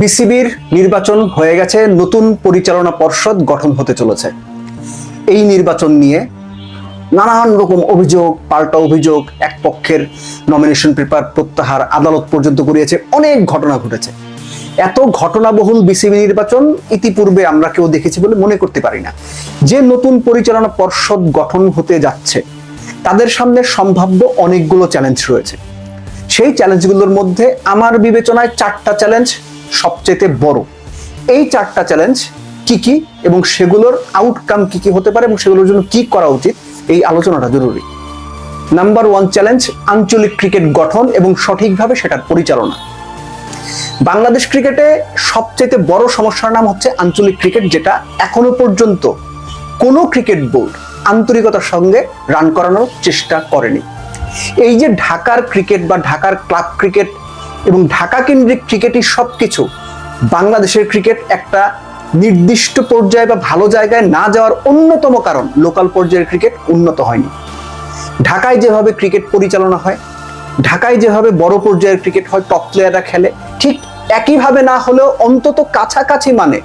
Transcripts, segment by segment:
বিসিবির নির্বাচন হয়ে গেছে, নতুন পরিচালনা পর্ষদ গঠন হতে চলেছে। এই নির্বাচন নিয়ে নানান রকম অভিযোগ, পাল্টা অভিযোগ, এক পক্ষের নমিনেশন পেপার প্রত্যাহার আদালত পর্যন্ত করিয়েছে অনেক ঘটনা ঘটেছে। এত ঘটনাবহুল বিসিবি নির্বাচন ইতিপূর্বে আমরা কেউ দেখেছি বলে মনে করতে পারি না। যে নতুন পরিচালনা পর্ষদ গঠন হতে যাচ্ছে, তাদের সামনে সম্ভাব্য অনেকগুলো চ্যালেঞ্জ রয়েছে। সেই চ্যালেঞ্জগুলোর মধ্যে আমার বিবেচনায় চারটা চ্যালেঞ্জ সবচেয়ে বড়। এই চারটা চ্যালেঞ্জ কি কি এবং সেগুলোর আউটকাম কি কি হতে পারে এবং সেগুলোর জন্য কি করা উচিত, এই আলোচনাটা জরুরি। নাম্বার ওয়ান চ্যালেঞ্জ আঞ্চলিক ক্রিকেট গঠন এবং সঠিকভাবে সেটার পরিচালনা। বাংলাদেশ ক্রিকেটে সবচেয়ে বড় সমস্যার নাম হচ্ছে আঞ্চলিক ক্রিকেট যেটা এখনও পর্যন্ত কোনো ক্রিকেট বোর্ড আন্তরিকতার সঙ্গে রান করানোর চেষ্টা করেনি। এই যে ঢাকার ক্রিকেট বা ঢাকার ক্লাব ক্রিকেট এবং ঢাকা কেন্দ্রিক ক্রিকেটই সব কিছু বাংলাদেশের ক্রিকেট একটা নির্দিষ্ট পর্যায়ে বা ভালো জায়গায় না যাওয়ার অন্যতম কারণ, লোকাল পর্যায়ের ক্রিকেট উন্নত হয়নি। ঢাকায় যেভাবে ক্রিকেট পরিচালনা হয়, ঢাকায় যেভাবে বড় পর্যায়ের ক্রিকেট হয়, টপ প্লেয়াররা খেলে, ঠিক একইভাবে না হলেও অন্তত কাছাকাছি মানে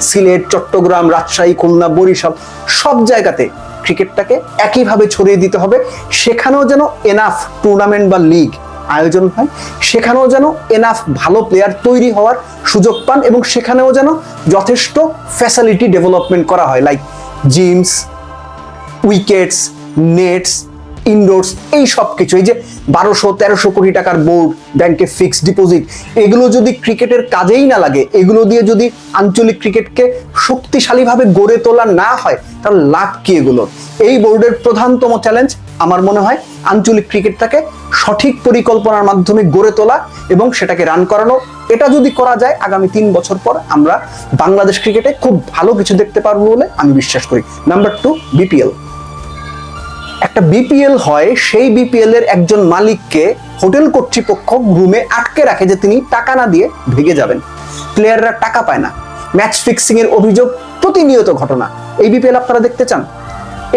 সিলেট, চট্টগ্রাম, রাজশাহী, খুলনা, বরিশাল, সব জায়গাতে ক্রিকেটটাকে একইভাবে ছড়িয়ে দিতে হবে। সেখানেও যেন এনাফ টুর্নামেন্ট বা লিগ আয়োজন হয়, সেখানেও যেন এনাফ ভালো প্লেয়ার তৈরি হওয়ার সুযোগ পান এবং সেখানেও যেন যথেষ্ট ফ্যাসিলিটি ডেভেলপমেন্ট করা হয় like gyms wickets nets indoors এই সব কিছু, এই যে বারোশো, তেরোশো কোটি টাকার বোর্ড ব্যাংকে ফিক্সড ডিপোজিট এগুলো যদি ক্রিকেটের কাজেই না লাগে, এগুলো দিয়ে যদি আঞ্চলিক ক্রিকেটকে শক্তিশালীভাবে গড়ে তোলা না হয় তাহলে লাভ কি এগুলোর? এই বোর্ডের প্রধানতম চ্যালেঞ্জ আমার মনে হয়, আঞ্চলিক ক্রিকেটটাকে সঠিক পরিকল্পনার মাধ্যমে গড়ে তোলা এবং সেটাকে রান করানো। এটা যদি করা যায়, আগামী তিন বছর পর আমরা বাংলাদেশ ক্রিকেটে খুব ভালো কিছু দেখতে পারব বলে আমি বিশ্বাস করি। নাম্বার টু বিপিএল একটা বিপিএল হয়, সেই বিপিএল এর একজন মালিককে হোটেল কর্তৃপক্ষ রুমে আটকে রাখে যে তিনি টাকা না দিয়ে ভেগে যাবেন। প্লেয়াররা টাকা পায় না। ম্যাচ ফিক্সিং এর অভিযোগ প্রতিনিয়ত ঘটনা। এই বিপিএল আপনারা দেখতে চান?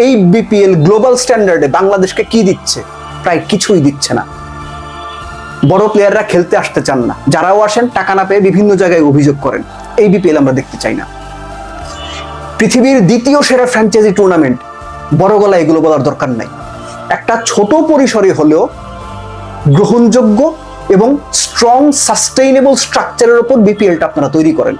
এই বিপিএল গ্লোবাল স্ট্যান্ডার্ডে বাংলাদেশকে কি দিচ্ছে? প্রায় কিছুই দিচ্ছে না। বড় প্লেয়াররা খেলতে আসতে চান না। যারাও আসেন, টাকা না পেয়ে বিভিন্ন জায়গায় অভিযোগ করেন। এই বিপিএল আমরা দেখতে চাই না। পৃথিবীর দ্বিতীয় সেরা ফ্র্যাঞ্চাইজি টুর্নামেন্ট বড় গলা এগুলো বলার দরকার নাই। একটা ছোট পরিসরে হলেও গ্রহণযোগ্য এবং স্ট্রং সাস্টেইনেবল স্ট্রাকচারের উপর বিপিএলটা আপনারা তৈরি করেন।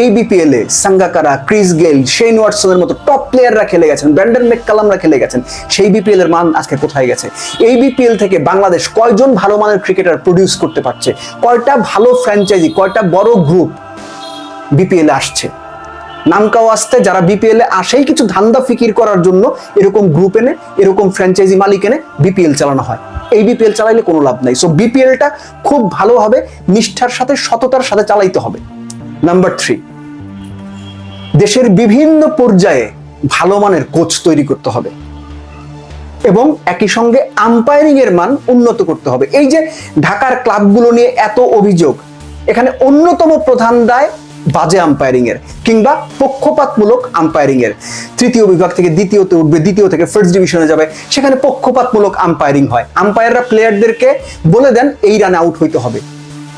এই BPL Sangakkara, Chris Gayle Shane ওয়াটসনের মতো টপ প্লেয়াররা খেলে গেছেন, ব্র্যান্ডন মেককালামরা খেলে গেছেন, সেই বিপিএল এর মান আজকে কোথায় গেছে? এই বিপিএল থেকে বাংলাদেশ কয়জন ভালো মানের ক্রিকেটার প্রডিউস করতে পারছে? কয়টা ভালো ফ্র্যাঞ্চাইজি কয়টা বড় গ্রুপ বিপিএল আসছে? নামকাও আসতে, যারা বিপিএল এ আসেই কিছু ধান্দা ফিকির করার জন্য এরকম গ্রুপ এনে, এরকম ফ্র্যাঞ্চাইজি মালিক এনে বিপিএল চালানো হয়। এই বিপিএল চালাইলে কোনো লাভ নাই। সো বিপিএলটা খুব ভালোভাবে নিষ্ঠার সাথে, সততার সাথে চালাইতে হবে। নাম্বার থ্রি দেশের বিভিন্ন পর্যায়ে ভালো মানের কোচ তৈরি করতে হবে এবং একই সঙ্গে আম্পায়ারিং এর মান উন্নত করতে হবে। এই যে ঢাকার ক্লাবগুলো নিয়ে এত অভিযোগ, এখানে অন্যতম প্রধান দায় বাজে আম্পায়ারিং এর কিংবা পক্ষপাতমূলক আম্পায়ারিং এর তৃতীয় বিভাগ থেকে দ্বিতীয়তে উঠবে, দ্বিতীয় থেকে ফার্স্ট ডিভিশনে যাবে। সেখানে পক্ষপাতমূলক আম্পায়ারিং হয়। আম্পায়াররা প্লেয়ারদেরকে বলে দেন, এই রান আউট হইতে হবে।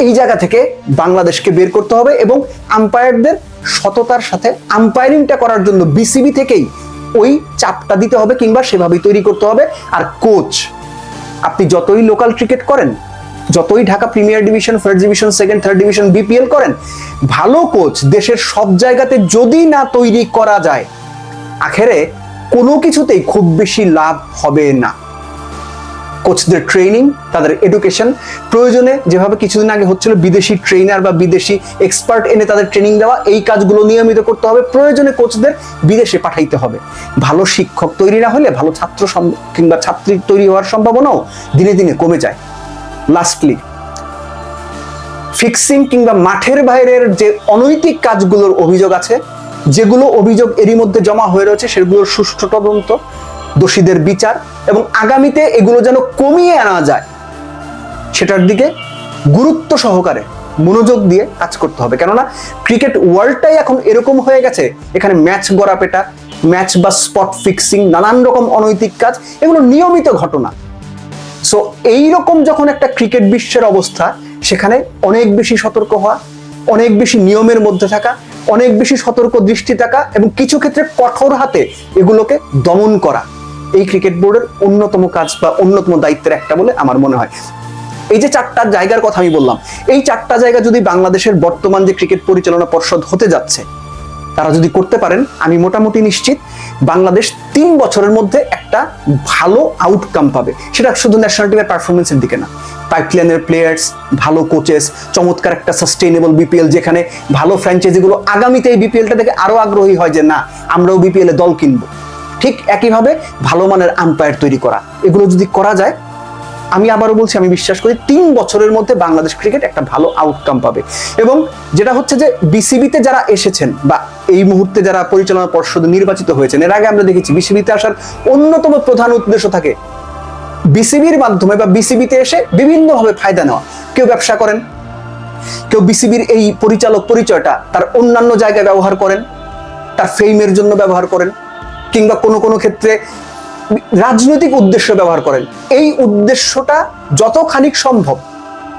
এই জায়গা থেকে বাংলাদেশকে বের করতে হবে এবং আম্পায়ারদের সততার সাথে আম্পায়ারিংটা করার জন্য বিসিবি থেকেই ওই চাপটা দিতে হবে কিংবা সেভাবেই তৈরি করতে হবে। আর কোচ আপনি যতই লোকাল ক্রিকেট করেন যতই Dhaka premier division first division second third division BPL করেন, ভালো কোচ দেশের সব জায়গাতে যদি না তৈরি করা যায়, আখেরে কোনো কিছুতেই খুব বেশি লাভ হবে না। কোচদের ট্রেনিং তাদের এডুকেশন প্রয়োজনে যেভাবে কিছুদিন আগে হচ্ছিল বিদেশি ট্রেনার বা বিদেশি এক্সপার্ট এনে তাদের ট্রেনিং দেওয়া, এই কাজগুলো নিয়মিত করতে হবে। প্রয়োজনে কোচদের বিদেশে পাঠাইতে হবে। ভালো শিক্ষক তৈরি না হলে, ভালো ছাত্র কিংবা ছাত্রী তৈরি হওয়ার সম্ভাবনাও দিনে দিনে কমে যায়। লাস্টলি ফিক্সিং কিংবা মাঠের বাইরের যে অনৈতিক কাজগুলোর অভিযোগ আছে, যেগুলো অভিযোগ এরই মধ্যে জমা হয়ে রয়েছে, সেগুলোর সুষ্ঠু তদন্ত, দোষীদের বিচার এবং আগামীতে এগুলো যেন কমিয়ে আনা যায়, সেটার দিকে গুরুত্ব সহকারে মনোযোগ দিয়ে কাজ করতে হবে। কেননা ক্রিকেট ওয়ার্ল্ডটাই এখন এরকম হয়ে গেছে, এখানে ম্যাচ গড়াপেটা, ম্যাচ বা স্পট ফিক্সিং নানান রকম অনৈতিক কাজ, এগুলো নিয়মিত ঘটনা। সো এইরকম যখন একটা ক্রিকেট বিশ্বের অবস্থা, সেখানে অনেক বেশি সতর্ক হওয়া, অনেক বেশি নিয়মের মধ্যে থাকা, অনেক বেশি সতর্ক দৃষ্টি থাকা এবং কিছু ক্ষেত্রে কঠোর হাতে এগুলোকে দমন করা, এই ক্রিকেট বোর্ডের অন্যতম কাজ বা অন্যতম দায়িত্বের একটা বলে আমার মনে হয়। এই যে চারটা জায়গার কথা আমি বললাম, এই চারটা জায়গা যদি বাংলাদেশের বর্তমান যে ক্রিকেট পরিচালনা পর্ষদ হতে যাচ্ছে তারা যদি করতে পারেন, আমি মোটামুটি নিশ্চিত বাংলাদেশ তিন বছরের মধ্যে একটা ভালো আউটকাম পাবে। সেটা শুধু ন্যাশনাল টিমের পারফরমেন্সের দিকে না। পাইপলাইনের প্লেয়ার্স ভালো কোচেস চমৎকার একটা সাস্টেইনেবল বিপিএল যেখানে ভালো ফ্র্যাঞ্চাইজিগুলো আগামীতে এই বিপিএলটা দেখে আরও আগ্রহী হয় যে, না, আমরাও বিপিএল দল কিনবো। ঠিক একইভাবে ভালো মানের আম্পায়ার তৈরি করা। এগুলো যদি করা যায় আমি আবারও বলছি, আমি বিশ্বাস করি তিন বছরের মধ্যে বাংলাদেশ ক্রিকেট একটা ভালো আউটকাম পাবে। এবং যেটা হচ্ছে যে বিসিবিতে যারা এসেছেন বা এই মুহূর্তে যারা পরিচালনা পর্ষদ নির্বাচিত হয়েছেন, এর আগে আমরা দেখেছি বিসিবিতে আসার অন্যতম প্রধান উদ্দেশ্য থাকে বিসিবির মাধ্যমে বা বিসিবিতে এসে বিভিন্নভাবে ফায়দা নেওয়া। কেউ ব্যবসা করেন, কেউ বিসিবির এই পরিচালক পরিচয়টা তার অন্যান্য জায়গায় ব্যবহার করেন, তার ফেইমের জন্য ব্যবহার করেন, কিংবা কোনো কোনো ক্ষেত্রে রাজনৈতিক উদ্দেশ্য ব্যবহার করেন। এই উদ্দেশ্যটা যত খানিক সম্ভব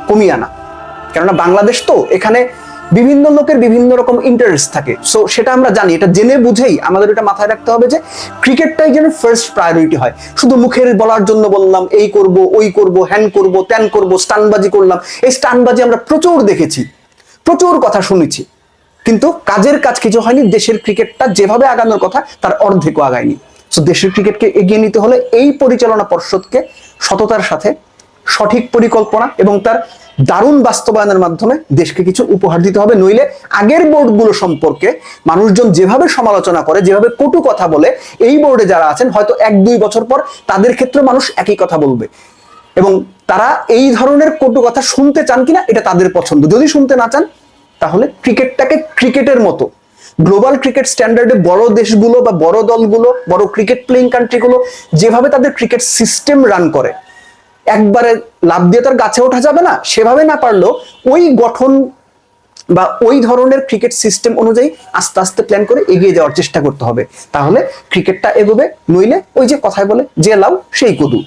কমিয়ে আনা। কেননা বাংলাদেশ তো এখানে বিভিন্ন লোকের বিভিন্ন রকম ইন্টারেস্ট থাকে। সো সেটা আমরা জানি, এটা জেনে বুঝেই আমাদের এটা মাথায় রাখতে হবে যে ক্রিকেটটাই যেন ফার্স্ট প্রায়োরিটি হয়। শুধু মুখের বলার জন্য বললাম, এই করব, ওই করব, হ্যান করব, ত্যান করব, স্টানবাজি করলাম, এই স্টানবাজি আমরা প্রচুর দেখেছি, প্রচুর কথা শুনেছি। কিন্তু কাজের কাজ কিছু হয়নি, দেশের ক্রিকেটটা যেভাবে আগানোর কথা, তার অর্ধেকও আগায়নি। সো দেশের ক্রিকেটকে এগিয়ে নিতে হলে এই পরিচালনা পর্ষদকে সততার সাথে সঠিক পরিকল্পনা এবং তার দারুণ বাস্তবায়নের মাধ্যমে দেশকে কিছু উপহার দিতে হবে। নইলে আগের বোর্ডগুলো সম্পর্কে মানুষজন যেভাবে সমালোচনা করে, যেভাবে কটু কথা বলে, এই বোর্ডে যারা আছেন, হয়তো এক, দুই বছর পর তাদের ক্ষেত্রে মানুষ একই কথা বলবে। এবং তারা এই ধরনের কটু কথা শুনতে চান কিনা, এটা তাদের পছন্দ। যদি শুনতে না চান, তাহলে ক্রিকেটটাকে ক্রিকেটের মতো গ্লোবাল ক্রিকেট স্ট্যান্ডার্ডে বড় দেশগুলো বা বড় দলগুলো, বড় ক্রিকেট প্লেইং কান্ট্রিগুলো যেভাবে তাদের ক্রিকেট সিস্টেম রান করে, একবারে লাভ দিয়ে তার গাছে ওঠা যাবে না। সেভাবে না পারলেও ওই গঠন বা ওই ধরনের ক্রিকেট সিস্টেম অনুযায়ী আস্তে আস্তে প্ল্যান করে এগিয়ে যাওয়ার চেষ্টা করতে হবে। তাহলে ক্রিকেটটা এগোবে, নইলে ওই যে কথায় বলে যে লাউ সেই কদু।